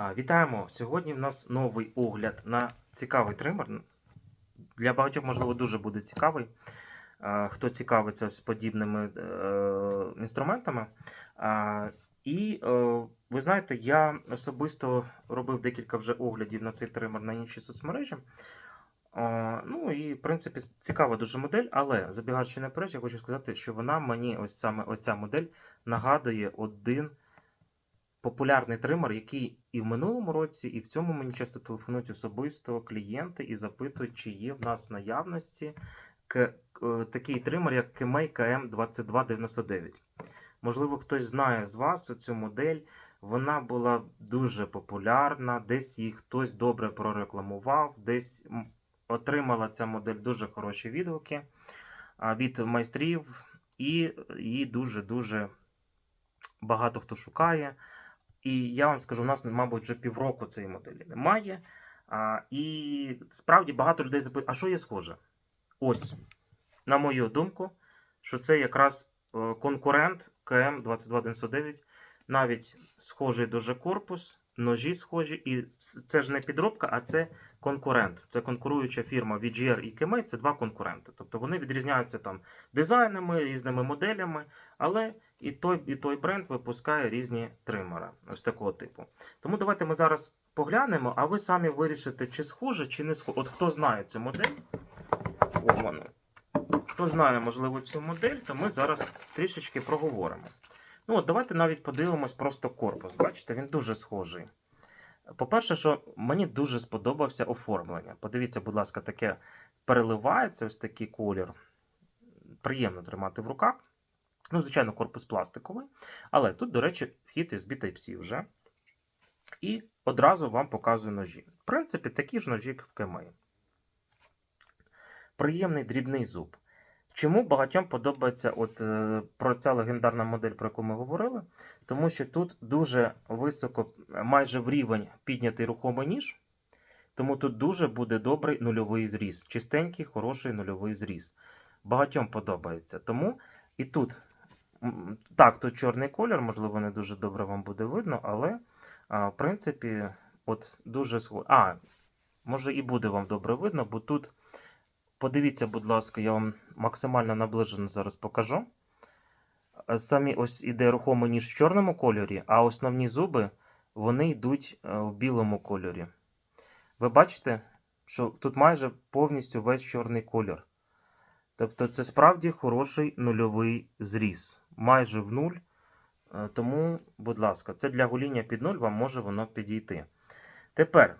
Вітаємо! Сьогодні в нас новий огляд на цікавий тример. Для багатьох, можливо, дуже буде цікавий. Хто цікавиться з подібними е, інструментами. І е, ви знаєте, я особисто робив декілька вже оглядів на цей тример на інші соцмережі. Ну і в принципі цікава дуже модель, але забігаючи наперед, я хочу сказати, що вона мені ось саме ось ця модель нагадує один популярний тример, який і в минулому році, і в цьому мені часто телефонують особисто клієнти і запитують, чи є в нас в наявності к- такий тример, як Kemei KM2299. Можливо, хтось знає з вас цю модель. Вона була дуже популярна, десь її хтось добре прорекламував, десь отримала ця модель дуже хороші відгуки від майстрів, і її дуже-дуже багато хто шукає. І я вам скажу, у нас, мабуть, вже півроку цієї моделі немає. А, і справді багато людей запитують, а що є схоже? Ось, на мою думку, що це якраз е, конкурент КМ2299, навіть схожий дуже корпус, ножі схожі, і це ж не підробка, а це конкурент. Це конкуруюча фірма VGR і Kemei, це два конкуренти. Тобто вони відрізняються там дизайнами, різними моделями, але і той, і той бренд випускає різні тримери ось такого типу. Тому давайте ми зараз поглянемо, а ви самі вирішите, чи схоже, чи не схоже. От хто знає цю модель, о, воно. Хто знає, можливо, цю модель, то ми зараз трішечки проговоримо. Ну, от давайте навіть подивимось просто корпус. Бачите, він дуже схожий. По-перше, що мені дуже сподобався оформлення. Подивіться, будь ласка, таке переливається ось такий колір. Приємно тримати в руках. Ну, звичайно, корпус пластиковий. Але тут, до речі, вхід USB Type-C вже. І одразу вам показую ножі. В принципі, такі ж ножі, як в Kemei. Приємний дрібний зуб. Чому багатьом подобається от, е, про ця легендарна модель, про яку ми говорили? Тому що тут дуже високо, е, майже в рівень піднятий рухомий ніж. Тому тут дуже буде добрий нульовий зріз. Чистенький, хороший нульовий зріз. Багатьом подобається. Тому і тут, так, тут чорний колір, можливо, не дуже добре вам буде видно, але в принципі, от дуже схоже. А, може і буде вам добре видно, бо тут, подивіться, будь ласка, я вам максимально наближено зараз покажу. Самі ось іде рухомий ніж в чорному кольорі, а основні зуби вони йдуть е, в білому кольорі. Ви бачите, що тут майже повністю весь чорний колір. Тобто це справді хороший нульовий зріз. Майже в нуль. Е, Тому, будь ласка, це для гоління під нуль вам може воно підійти. Тепер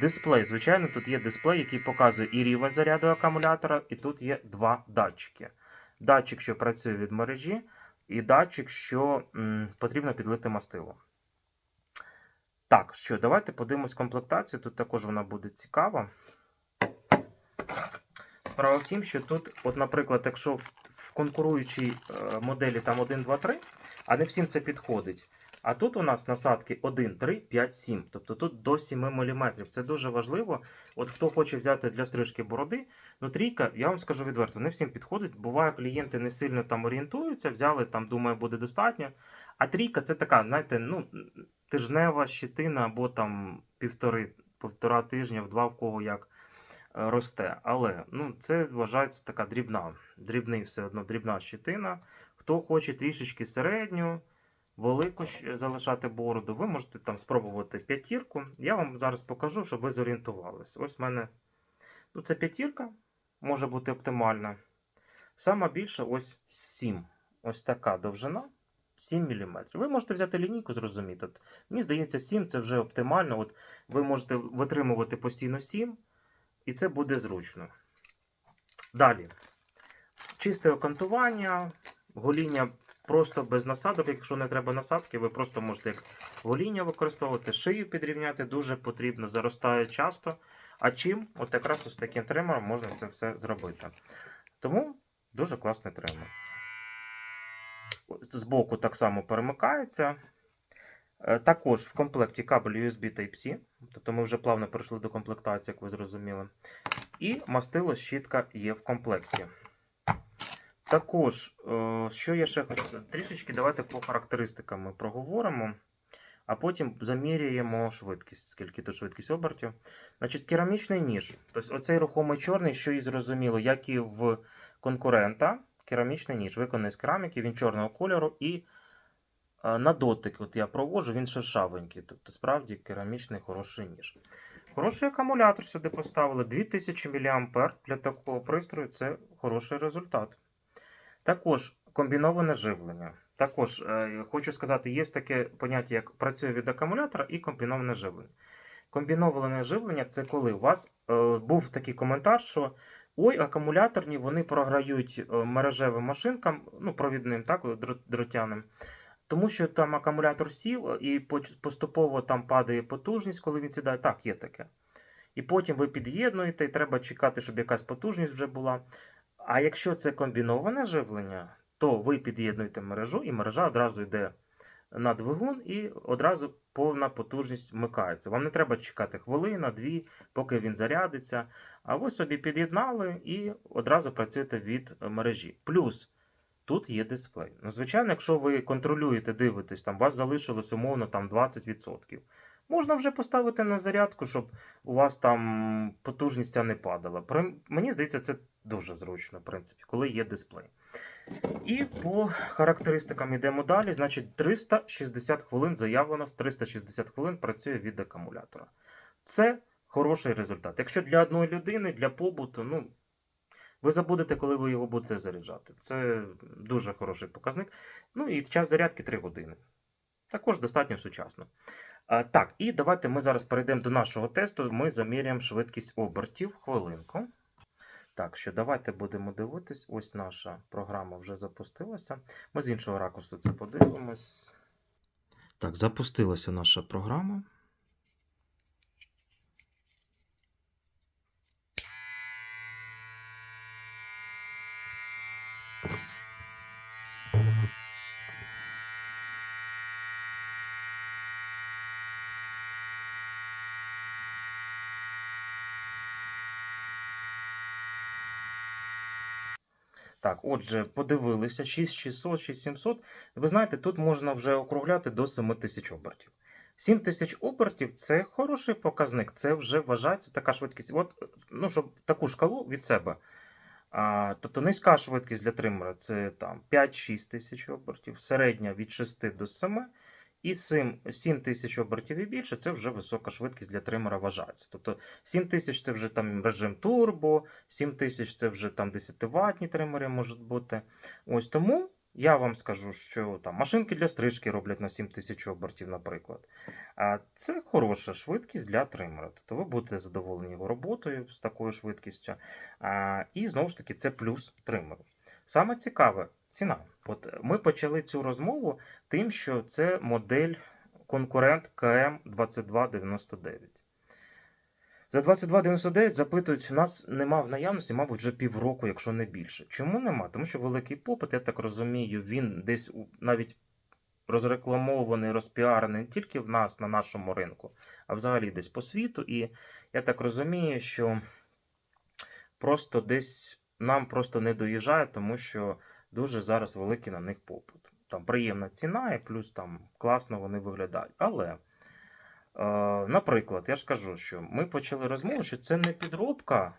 дисплей. Звичайно, тут є дисплей, який показує і рівень заряду акумулятора, і тут є два датчики. Датчик, що працює від мережі, і датчик, що м, потрібно підлити мастило. Так, що, давайте подивимось комплектацію. Тут також вона буде цікава. Справа в тім, що тут, от, наприклад, якщо в, конкуруючій е, моделі там 1, 2, 3, а не всім це підходить. А тут у нас насадки 1, 3, 5, 7. Тобто тут до 7 мм. Це дуже важливо. От хто хоче взяти для стрижки бороди, ну трійка, я вам скажу відверто, не всім підходить. Буває, клієнти не сильно там орієнтуються, взяли там, думаю, буде достатньо. А трійка це така, знаєте, ну, тижнева щитина або там півтори, півтора тижня, в два в кого як е, росте. Але ну, це вважається така дрібна, дрібний все одно дрібна щитина. Хто хоче трішечки середню, велику залишати бороду, ви можете там спробувати п'ятірку. Я вам зараз покажу, щоб ви зорієнтувалися. Ось в мене ну, це п'ятірка, може бути оптимальна. Сама більша ось 7. Ось така довжина. 7 мм. Ви можете взяти лінійку, зрозуміти. От, Мені здається, 7 це вже оптимально. От ви можете витримувати постійно 7, і це буде зручно. Далі. Чисте окантування, гоління просто без насадок. Якщо не треба насадки, ви просто можете як гоління використовувати, шию підрівняти дуже потрібно, заростає часто. А чим? От якраз з таким тримером можна це все зробити. Тому дуже класний тример. Збоку так само перемикається. Е, Також в комплекті кабель USB Type-C. Тобто ми вже плавно перейшли до комплектації, як ви зрозуміли. І мастило щітка є в комплекті. Також, е, що я ще хочу. Трішечки давайте по характеристикам ми проговоримо. а потім замірюємо швидкість, скільки тут швидкість обертів. Значить, керамічний ніж. Тобто оцей рухомий чорний, що і зрозуміло, як і в конкурента, керамічний ніж виконаний з кераміки, він чорного кольору і е, на дотик, от я проводжу, він шершавенький. Тобто, справді, керамічний хороший ніж. Хороший акумулятор сюди поставили. 2000 мА для такого пристрою це хороший результат. Також комбіноване живлення. Також е, хочу сказати, є таке поняття, як працює від акумулятора і комбіноване живлення. Комбіноване живлення це коли у вас е, був такий коментар, що ой, акумуляторні вони програють е, мережевим машинкам, ну, провідним, так, дротяним. Тому що там акумулятор сів і поступово там падає потужність, коли він сідає. Так, є таке. І потім ви під'єднуєте, і треба чекати, щоб якась потужність вже була. А якщо це комбіноване живлення, то ви під'єднуєте мережу, і мережа одразу йде на двигун, і одразу повна потужність вмикається. Вам не треба чекати хвилина, дві, поки він зарядиться. А ви собі під'єднали і одразу працюєте від мережі. Плюс тут є дисплей. Ну, звичайно, якщо ви контролюєте, дивитесь, там у вас залишилось умовно там 20%. Можна вже поставити на зарядку, щоб у вас там потужність не падала. Мені здається, це дуже зручно, в принципі, коли є дисплей. І по характеристикам йдемо далі. Значить, 360 хвилин заявлено, з 360 хвилин працює від акумулятора. Це хороший результат. Якщо для одної людини, для побуту, ну. Ви забудете, коли ви його будете заряджати. Це дуже хороший показник. Ну і час зарядки 3 години. Також достатньо сучасно. Так, і давайте ми зараз перейдемо до нашого тесту. Ми заміряємо швидкість обертів. Хвилинку. Так, що давайте будемо дивитись. Ось наша програма вже запустилася. Ми з іншого ракурсу це подивимось. Так, запустилася наша програма. Так, отже, подивилися 6600, 6700. Ви знаєте, тут можна вже округляти до 7000 обертів. 7000 обертів це хороший показник. Це вже вважається така швидкість. От, ну, щоб таку шкалу від себе. А, тобто низька швидкість для тримера це там 5-6 тисяч обертів, середня від 6 до 7. І 7, 7 тисяч обертів і більше це вже висока швидкість для тримера вважається. Тобто 7 тисяч це вже там режим турбо, 7 тисяч це вже там 10 ватні тримери можуть бути. Ось тому я вам скажу, що там машинки для стрижки роблять на 7 тисяч обертів, наприклад. А це хороша швидкість для тримера. Тобто ви будете задоволені його роботою з такою швидкістю. А, і знову ж таки, це плюс тримеру. Саме цікаве ціна. От ми почали цю розмову тим, що це модель конкурент КМ2299. За 2299 запитують, у нас нема в наявності, мабуть, вже півроку, якщо не більше. Чому нема? Тому що великий попит, я так розумію, він десь навіть розрекламований, розпіарений не тільки в нас на нашому ринку, а взагалі десь по світу. І я так розумію, що просто десь нам просто не доїжджає, тому що дуже зараз великий на них попит. Там приємна ціна, і плюс там класно вони виглядають. Але, е, наприклад, я ж кажу, що ми почали розмову, що це не підробка,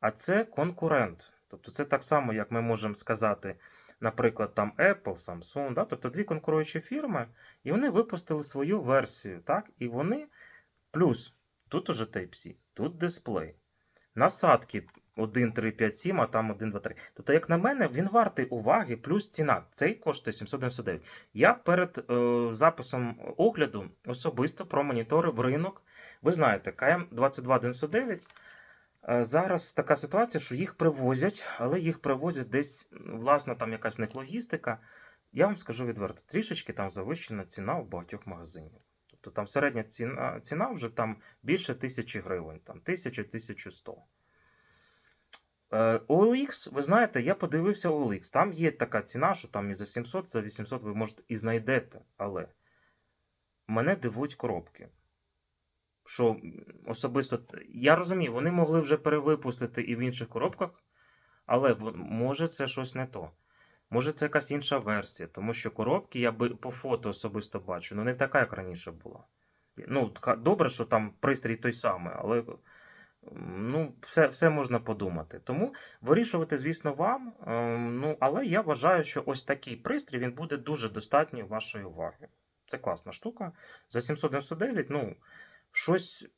а це конкурент. Тобто це так само, як ми можемо сказати, наприклад, там Apple, Samsung, да? тобто дві конкуруючі фірми, і вони випустили свою версію, так? І вони плюс тут уже Type-C, тут дисплей. Насадки 1, 3, 5, 7, а там 1, 2, 3. Тобто, як на мене, він вартий уваги, плюс ціна. Цей коштує 799. Я перед е, записом огляду особисто промоніторив ринок. Ви знаєте, КМ2299. е, Зараз така ситуація, що їх привозять, але їх привозять десь, власне, там якась в них логістика. Я вам скажу відверто, трішечки там завищена ціна у багатьох магазинів. Тобто там середня ціна, ціна вже там більше тисячі гривень, там 1000-1100. Е, OLX, ви знаєте, я подивився OLX. Там є така ціна, що там і за 700, за 800 ви можете і знайдете. Але мене дивують коробки. Що особисто я розумію, вони могли вже перевипустити і в інших коробках, але може це щось не то. Може, це якась інша версія, тому що коробки я би по фото особисто бачу, ну не така, як раніше була. Ну, добре, що там пристрій той самий, але ну, все, все можна подумати. Тому вирішувати, звісно, вам. ем, Ну, але я вважаю, що ось такий пристрій він буде дуже достатній вашої уваги. Це класна штука. За 799, ну, щось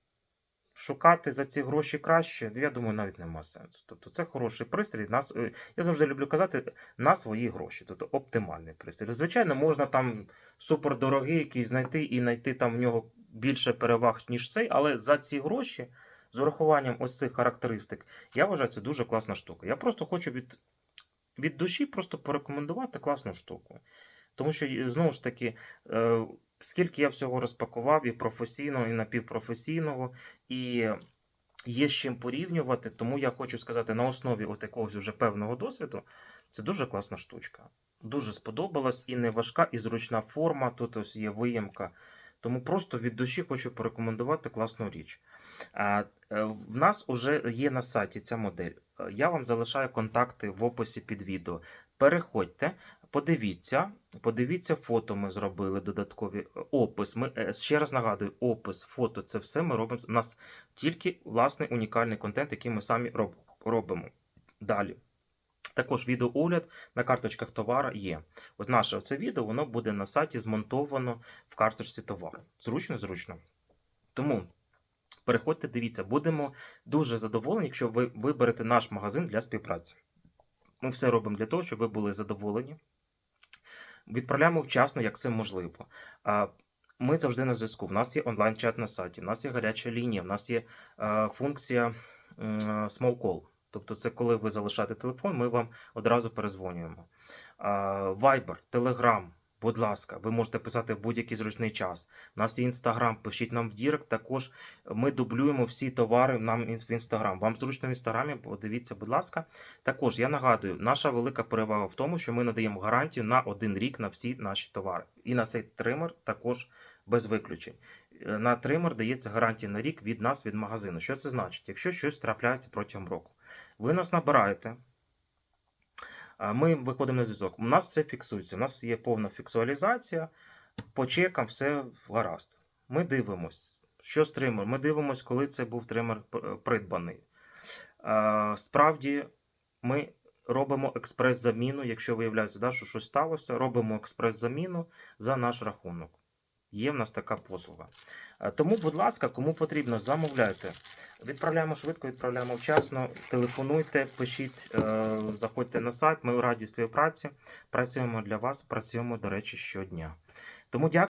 шукати за ці гроші краще, я думаю, навіть нема сенсу. Тобто це хороший пристрій. Нас, е, я завжди люблю казати на свої гроші, тобто оптимальний пристрій. Звичайно, можна там супердорогий якийсь знайти і знайти там в нього більше переваг, ніж цей, але за ці гроші, з урахуванням ось цих характеристик, я вважаю, це дуже класна штука. Я просто хочу від, від душі просто порекомендувати класну штуку. Тому що, знову ж таки, е, скільки я всього розпакував і професійного, і напівпрофесійного, і є з чим порівнювати, тому я хочу сказати, на основі от якогось вже певного досвіду, це дуже класна штучка. Дуже сподобалась і не важка, і зручна форма. Тут ось є виємка. Тому просто від душі хочу порекомендувати класну річ. Е, В нас вже є на сайті ця модель. Е, Я вам залишаю контакти в описі під відео. Переходьте, подивіться, подивіться фото. Ми зробили додаткові е, опис. Ми ще раз нагадую, опис, фото це все ми робимо. У нас тільки власний унікальний контент, який ми самі робимо. Далі. Також відеоогляд на карточках товара є. От наше це відео воно буде на сайті змонтовано в карточці товару. Зручно, зручно. Тому переходьте, дивіться, будемо дуже задоволені, якщо ви виберете наш магазин для співпраці. Ми все робимо для того, щоб ви були задоволені. Відправляємо вчасно, як це можливо. Ми завжди на зв'язку. У нас є онлайн-чат на сайті, у нас є гаряча лінія, у нас є е, функція м, small call. Тобто, це коли ви залишаєте телефон, ми вам одразу перезвонюємо. Viber, Telegram, будь ласка, ви можете писати в будь-який зручний час. У нас є Instagram, пишіть нам в Дірект. Також ми дублюємо всі товари нам в Instagram. Вам зручно в Інстаграмі, подивіться, будь ласка. Також я нагадую, наша велика перевага в тому, що ми надаємо гарантію на один рік на всі наші товари. І на цей тример також без виключень. Е, На тример дається гарантія на рік від нас, від магазину. Що це значить? Якщо щось трапляється протягом року, ви нас набираєте. Ми виходимо на зв'язок. У нас все фіксується. У нас є повна фіксуалізація. По чекам все гаразд. Ми дивимось, що з тример. Ми дивимось, коли це був тример придбаний. Справді, ми робимо експрес-заміну, якщо виявляється, що щось сталося, робимо експрес-заміну за наш рахунок. Є в нас така послуга. Е, Тому, будь ласка, кому потрібно, замовляйте. Відправляємо швидко, відправляємо вчасно. Телефонуйте, пишіть, е, заходьте на сайт. Ми раді співпраці. Працюємо для вас, працюємо, до речі, щодня. Тому дякую.